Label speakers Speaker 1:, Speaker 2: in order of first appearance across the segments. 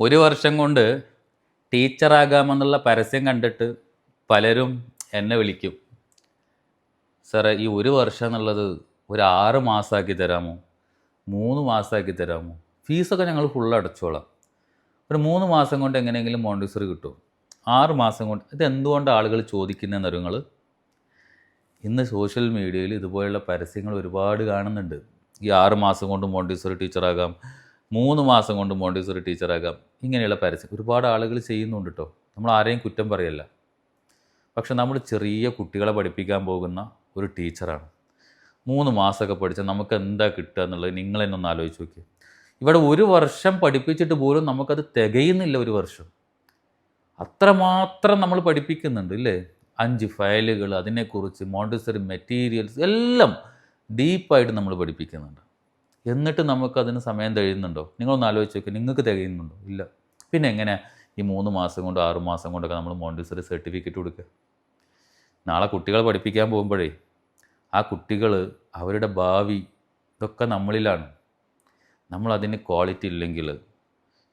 Speaker 1: ഒരു വർഷം കൊണ്ട് ടീച്ചറാകാമെന്നുള്ള പരസ്യം കണ്ടിട്ട് പലരും എന്നെ വിളിക്കും. സാറേ ഈ ഒരു വർഷം എന്നുള്ളത് ഒരു ആറ് മാസമാക്കി തരാമോ? മൂന്ന് മാസമാക്കി തരാമോ? ഫീസൊക്കെ ഞങ്ങൾ ഫുൾ അടച്ചോളാം. ഒരു മൂന്ന് മാസം കൊണ്ട് എങ്ങനെയെങ്കിലും മോണ്ടിസറി കിട്ടും. ആറ് മാസം കൊണ്ട് ഇത് എന്തുകൊണ്ട് ആളുകൾ ചോദിക്കുന്നതെന്ന് നിങ്ങൾ ഇന്ന് സോഷ്യൽ മീഡിയയിൽ ഇതുപോലുള്ള പരസ്യങ്ങൾ ഒരുപാട് കാണുന്നുണ്ട്. ഈ ആറ് മാസം കൊണ്ട് മോണ്ടിസറി ടീച്ചറാകാം. മൂന്ന് മാസം കൊണ്ട് മോണ്ടിസറി ടീച്ചറാകാം. ഇങ്ങനെയുള്ള പരസ്യം. ഒരുപാട് ആളുകൾ ചെയ്യുന്നുണ്ട് കേട്ടോ നമ്മൾ ആരെയും കുറ്റം പറയല്ല. പക്ഷെ നമ്മൾ ചെറിയ കുട്ടികളെ പഠിപ്പിക്കാൻ പോകുന്ന ഒരു ടീച്ചറാണ്. മൂന്ന് മാസമൊക്കെ പഠിച്ചാൽ നമുക്ക് എന്താ കിട്ടുക എന്നുള്ളത് നിങ്ങൾ തന്നെ ഒന്ന് ആലോചിച്ച് നോക്കി ഇവിടെ ഒരു വർഷം പഠിപ്പിച്ചിട്ട് പോലും നമുക്കത് തികയുന്നില്ല ഒരു വർഷം. അത്രമാത്രം നമ്മൾ പഠിപ്പിക്കുന്നുണ്ട് ഇല്ലേ? അഞ്ച് ഫയലുകൾ അതിനെക്കുറിച്ച് മോണ്ടിസറി മെറ്റീരിയൽസ് എല്ലാം ഡീപ്പായിട്ട് നമ്മൾ പഠിപ്പിക്കുന്നുണ്ട്. എന്നിട്ട് നമുക്കതിന് സമയം തികയുന്നുണ്ടോ? നിങ്ങളൊന്ന് ആലോചിച്ച് നോക്കി. നിങ്ങൾക്ക് തികയുന്നുണ്ടോ? ഇല്ല. പിന്നെ എങ്ങനെ? ഈ മൂന്ന് മാസം കൊണ്ട് ആറ് മാസം കൊണ്ടൊക്കെ നമ്മൾ മോണ്ടിസറി സർട്ടിഫിക്കറ്റ് കൊടുക്കുക. നാളെ കുട്ടികളെ പഠിപ്പിക്കാൻ പോകുമ്പോഴേ ആ കുട്ടികൾ അവരുടെ ഭാവി ഇതൊക്കെ നമ്മളിലാണ്. നമ്മളതിന് ക്വാളിറ്റി ഇല്ലെങ്കിൽ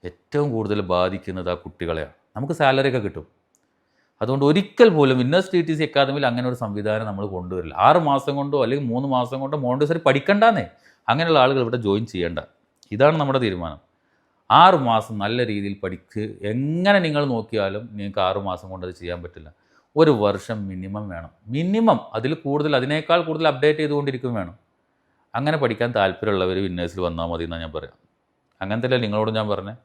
Speaker 1: ഏറ്റവും കൂടുതൽ ബാധിക്കുന്നത് ആ കുട്ടികളെയാണ് നമുക്ക് സാലറി ഒക്കെ കിട്ടും. അതുകൊണ്ട് ഒരിക്കൽ പോലും വിന്നേഴ്സ് ടി ടി സി അക്കാദമിയിൽ അങ്ങനെ ഒരു സംവിധാനം നമ്മൾ കൊണ്ടുവരില്ല. ആറ് മാസം കൊണ്ടോ അല്ലെങ്കിൽ മൂന്ന് മാസം കൊണ്ടോ മോണ്ടിസറി പഠിക്കണ്ടെന്നേ. അങ്ങനെയുള്ള ആളുകൾ ഇവിടെ ജോയിൻ ചെയ്യേണ്ട. ഇതാണ് നമ്മുടെ തീരുമാനം. ആറ് മാസം നല്ല രീതിയിൽ പഠിക്ക് എങ്ങനെ നിങ്ങൾ നോക്കിയാലും നിങ്ങൾക്ക് ആറ് മാസം കൊണ്ട് അത് ചെയ്യാൻ പറ്റില്ല. ഒരു വർഷം മിനിമം വേണം. മിനിമം അതിൽ കൂടുതൽ അതിനേക്കാൾ കൂടുതൽ അപ്ഡേറ്റ് ചെയ്തുകൊണ്ടിരിക്കും വേണം. അങ്ങനെ പഠിക്കാൻ താല്പര്യമുള്ളവർ വിന്നേഴ്സിൽ വന്നാൽ മതി എന്നാണ് ഞാൻ പറയാം. അങ്ങനത്തെ നിങ്ങളോട് ഞാൻ പറഞ്ഞത്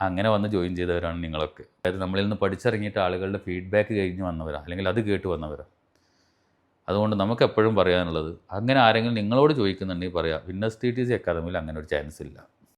Speaker 1: അങ്ങനെ വന്ന് ജോയിൻ ചെയ്തവരാണ് നിങ്ങളൊക്കെ. അതായത് നമ്മളിൽ നിന്ന് പഠിച്ചിറങ്ങിയിട്ട് ആളുകളുടെ ഫീഡ്ബാക്ക് കഴിഞ്ഞ് വന്നവരാണ് അല്ലെങ്കിൽ അത് കേട്ട് വന്നവരാണ് അതുകൊണ്ട് നമുക്ക് എപ്പോഴും പറയാനുള്ളത് അങ്ങനെ ആരെങ്കിലും നിങ്ങളോട് ചോദിക്കുന്നുണ്ടെങ്കിൽ പറയാം വിന്നസ് ടി ടി സി അക്കാദമിയിൽ അങ്ങനെ ഒരു ചാൻസ് ഇല്ല.